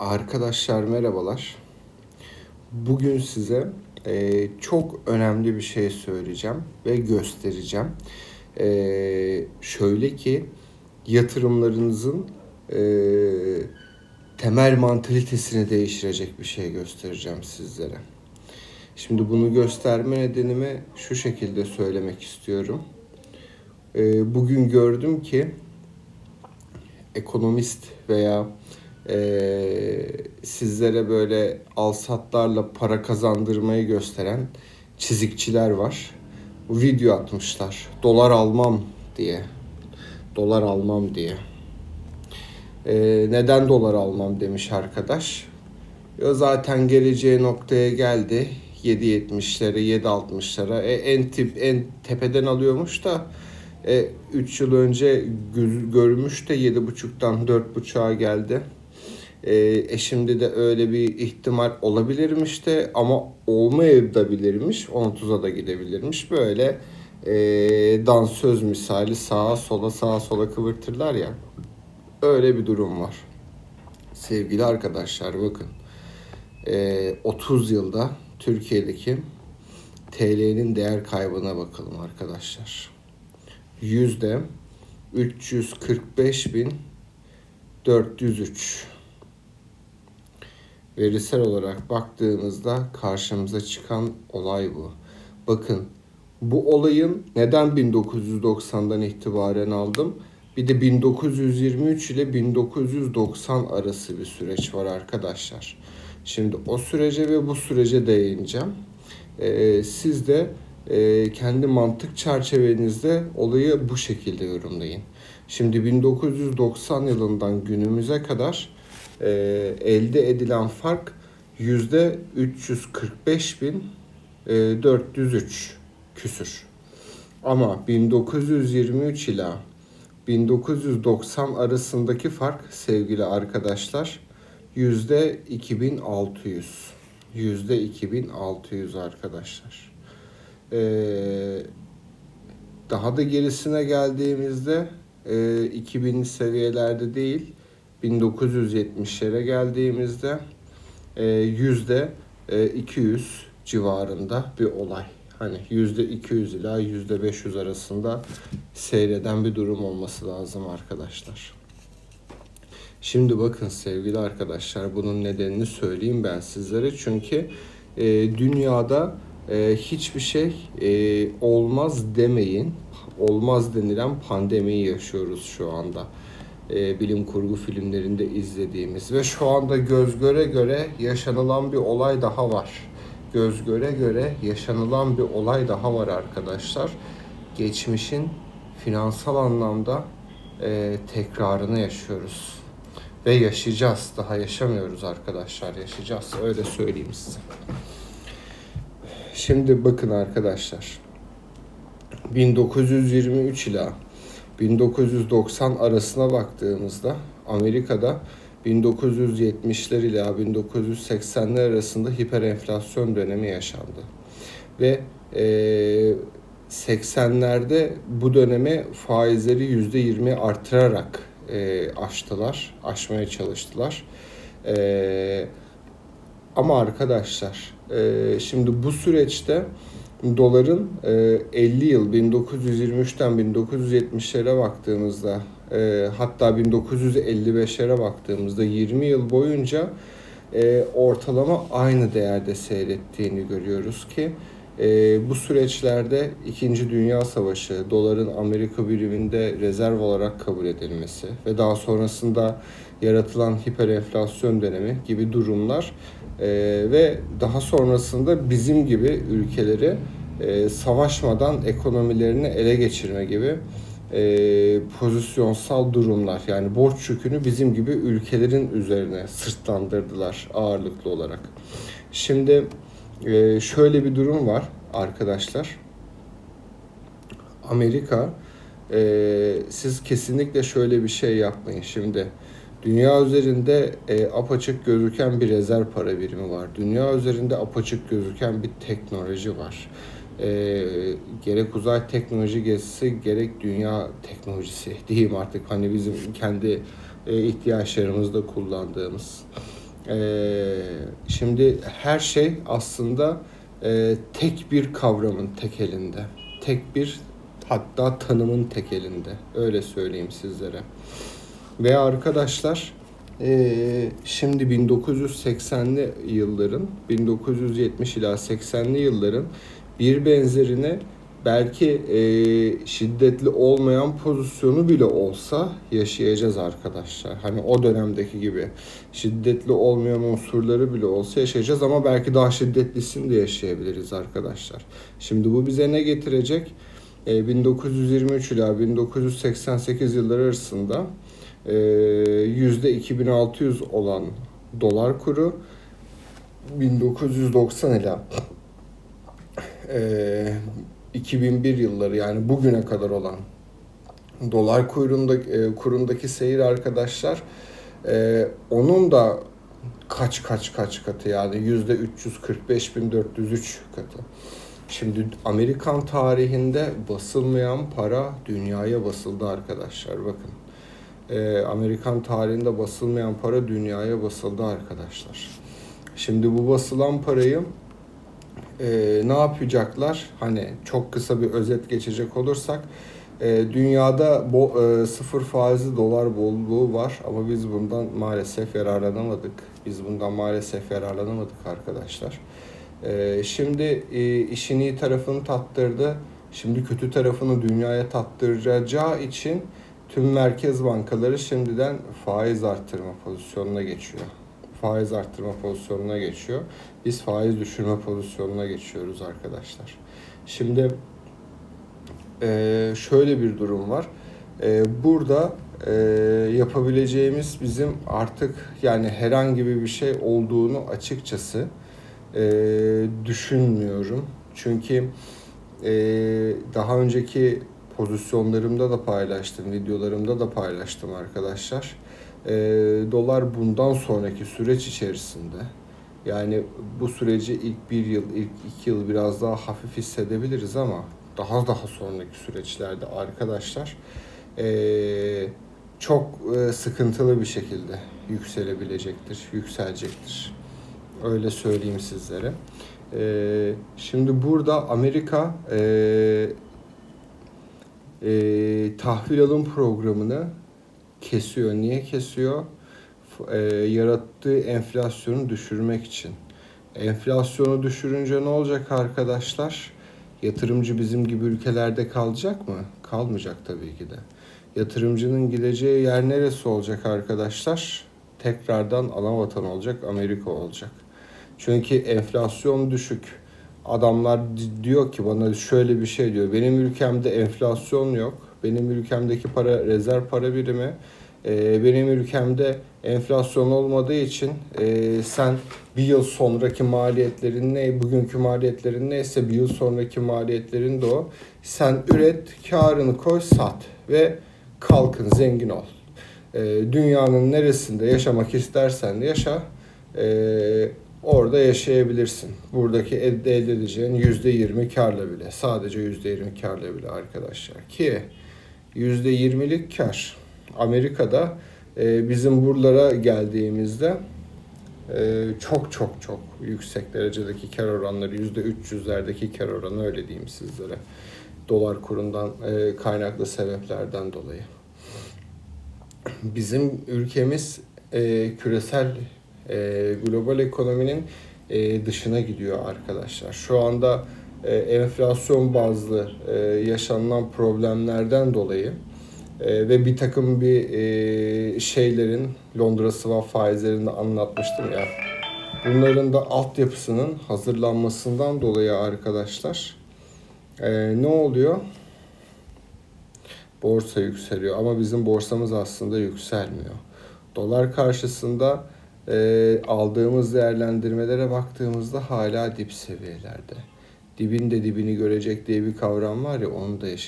Arkadaşlar merhabalar. Bugün size e, çok önemli bir şey söyleyeceğim ve göstereceğim. E, şöyle ki yatırımlarınızın e, temel mantalitesini değiştirecek bir şey göstereceğim sizlere. Şimdi bunu gösterme nedenimi şu şekilde söylemek istiyorum. E, bugün gördüm ki ekonomist veya e, sizlere böyle alsatlarla para kazandırmayı gösteren çizikçiler var. Video atmışlar. Dolar almam diye. Dolar almam diye. E, neden dolar almam demiş arkadaş. Ya zaten geleceği noktaya geldi. 7.70'lere, 7.60'lara. E, en tip en tepeden alıyormuş da e, 3 yıl önce görmüş de 7.5'tan 4.5'a geldi. E, e şimdi de öyle bir ihtimal olabilirmiş de ama olmayabilirmiş. 30'a da gidebilirmiş. Böyle e, dansöz misali sağa sola sağa sola kıvırtırlar ya. Öyle bir durum var. Sevgili arkadaşlar bakın. E, 30 yılda Türkiye'deki TL'nin değer kaybına bakalım arkadaşlar. Yüzde 345 bin 403 verisel olarak baktığımızda karşımıza çıkan olay bu. Bakın bu olayın neden 1990'dan itibaren aldım? Bir de 1923 ile 1990 arası bir süreç var arkadaşlar. Şimdi o sürece ve bu sürece değineceğim. Ee, siz de e, kendi mantık çerçevenizde olayı bu şekilde yorumlayın. Şimdi 1990 yılından günümüze kadar e, elde edilen fark yüzde 345 bin e, 403 küsür. Ama 1923 ila 1990 arasındaki fark sevgili arkadaşlar yüzde 2600. Yüzde 2600 arkadaşlar. Ee, daha da gerisine geldiğimizde e, 2000'li seviyelerde değil 1970'lere geldiğimizde e, yüzde e, 200 civarında bir olay. Hani yüzde 200 ila yüzde 500 arasında seyreden bir durum olması lazım arkadaşlar. Şimdi bakın sevgili arkadaşlar bunun nedenini söyleyeyim ben sizlere. Çünkü e, dünyada e, hiçbir şey e, olmaz demeyin. Olmaz denilen pandemiyi yaşıyoruz şu anda. E, bilim kurgu filmlerinde izlediğimiz ve şu anda göz göre göre yaşanılan bir olay daha var. Göz göre göre yaşanılan bir olay daha var arkadaşlar. Geçmişin finansal anlamda e, tekrarını yaşıyoruz ve yaşayacağız. Daha yaşamıyoruz arkadaşlar, yaşayacağız. Öyle söyleyeyim size. Şimdi bakın arkadaşlar. 1923 ila 1990 arasına baktığımızda Amerika'da 1970'ler ila 1980'ler arasında hiperenflasyon dönemi yaşandı. Ve e, 80'lerde bu döneme faizleri %20 artırarak e, aştılar, aşmaya çalıştılar. E, ama arkadaşlar e, şimdi bu süreçte doların e, 50 yıl 1923'ten 1970'lere baktığımızda e, hatta 1955'lere baktığımızda 20 yıl boyunca e, ortalama aynı değerde seyrettiğini görüyoruz ki e, bu süreçlerde 2. Dünya Savaşı, doların Amerika biriminde rezerv olarak kabul edilmesi ve daha sonrasında yaratılan hiperenflasyon dönemi gibi durumlar e, ve daha sonrasında bizim gibi ülkeleri e, savaşmadan ekonomilerini ele geçirme gibi e, pozisyonsal durumlar yani borç yükünü bizim gibi ülkelerin üzerine sırtlandırdılar ağırlıklı olarak. Şimdi e, şöyle bir durum var arkadaşlar. Amerika e, siz kesinlikle şöyle bir şey yapmayın. Şimdi dünya üzerinde e, apaçık gözüken bir rezerv para birimi var. Dünya üzerinde apaçık gözüken bir teknoloji var. E, gerek uzay teknoloji gezisi gerek dünya teknolojisi diyeyim artık hani bizim kendi e, ihtiyaçlarımızda kullandığımız şimdi her şey aslında e, tek bir kavramın tek elinde. Tek bir hatta tanımın tek elinde. Öyle söyleyeyim sizlere. Ve arkadaşlar e, şimdi 1980'li yılların 1970 ila 80'li yılların bir benzerine belki e, şiddetli olmayan pozisyonu bile olsa yaşayacağız arkadaşlar. Hani o dönemdeki gibi şiddetli olmayan unsurları bile olsa yaşayacağız ama belki daha şiddetlisini de yaşayabiliriz arkadaşlar. Şimdi bu bize ne getirecek? E, 1923 ila 1988 yılları arasında e, yüzde 2600 olan dolar kuru 1990 ila e, 2001 yılları yani bugüne kadar olan dolar kuyruğunda, e, kurundaki seyir arkadaşlar e, onun da kaç kaç kaç katı yani yüzde 345.403 katı. Şimdi Amerikan tarihinde basılmayan para dünyaya basıldı arkadaşlar bakın. E, Amerikan tarihinde basılmayan para dünyaya basıldı arkadaşlar. Şimdi bu basılan parayı e, ne yapacaklar? Hani çok kısa bir özet geçecek olursak e, dünyada bo, e, sıfır faizli dolar bolluğu var ama biz bundan maalesef yararlanamadık. Biz bundan maalesef yararlanamadık arkadaşlar. E, şimdi e, işin iyi tarafını tattırdı. Şimdi kötü tarafını dünyaya tattıracağı için tüm merkez bankaları şimdiden faiz arttırma pozisyonuna geçiyor. Faiz arttırma pozisyonuna geçiyor. Biz faiz düşürme pozisyonuna geçiyoruz arkadaşlar. Şimdi e, şöyle bir durum var. E, burada e, yapabileceğimiz bizim artık yani herhangi bir şey olduğunu açıkçası e, düşünmüyorum. Çünkü e, daha önceki pozisyonlarımda da paylaştım, videolarımda da paylaştım arkadaşlar. E, dolar bundan sonraki süreç içerisinde yani bu süreci ilk bir yıl, ilk iki yıl biraz daha hafif hissedebiliriz ama daha daha sonraki süreçlerde arkadaşlar eee, çok eee, sıkıntılı bir şekilde yükselebilecektir, yükselecektir. Öyle söyleyeyim sizlere. Eee, şimdi burada Amerika eee, eee, tahvil alım programını kesiyor. Niye kesiyor? Eee, yarattığı enflasyonu düşürmek için. Enflasyonu düşürünce ne olacak arkadaşlar? Yatırımcı bizim gibi ülkelerde kalacak mı? Kalmayacak tabii ki de. Yatırımcının gideceği yer neresi olacak arkadaşlar? Tekrardan ana vatan olacak, Amerika olacak. Çünkü enflasyon düşük. Adamlar di- diyor ki bana şöyle bir şey diyor. Benim ülkemde enflasyon yok. Benim ülkemdeki para rezerv para birimi. Ee, benim ülkemde enflasyon olmadığı için e, sen bir yıl sonraki maliyetlerin ne, bugünkü maliyetlerin neyse bir yıl sonraki maliyetlerin de o. Sen üret, karını koy, sat ve kalkın, zengin ol. Ee, dünyanın neresinde yaşamak istersen yaşa. Orada yaşayabilirsin. Buradaki elde, elde edeceğin yüzde yirmi karla bile. Sadece yüzde yirmi karla bile arkadaşlar. Ki yüzde yirmilik kar. Amerika'da e, bizim buralara geldiğimizde e, çok çok çok yüksek derecedeki kar oranları yüzde 300'lerdeki kar oranı öyle diyeyim sizlere. Dolar kurundan e, kaynaklı sebeplerden dolayı. Bizim ülkemiz küresel global ekonominin dışına gidiyor arkadaşlar. Şu anda e, enflasyon bazlı e, yaşanılan problemlerden dolayı e, ve bir takım bir e, şeylerin Londra swap faizlerini de anlatmıştım ya. Bunların da altyapısının hazırlanmasından dolayı arkadaşlar e, ne oluyor? Borsa yükseliyor ama bizim borsamız aslında yükselmiyor. Dolar karşısında e, aldığımız değerlendirmelere baktığımızda hala dip seviyelerde. Dibin de dibini görecek diye bir kavram var ya onu da yaşayacağız.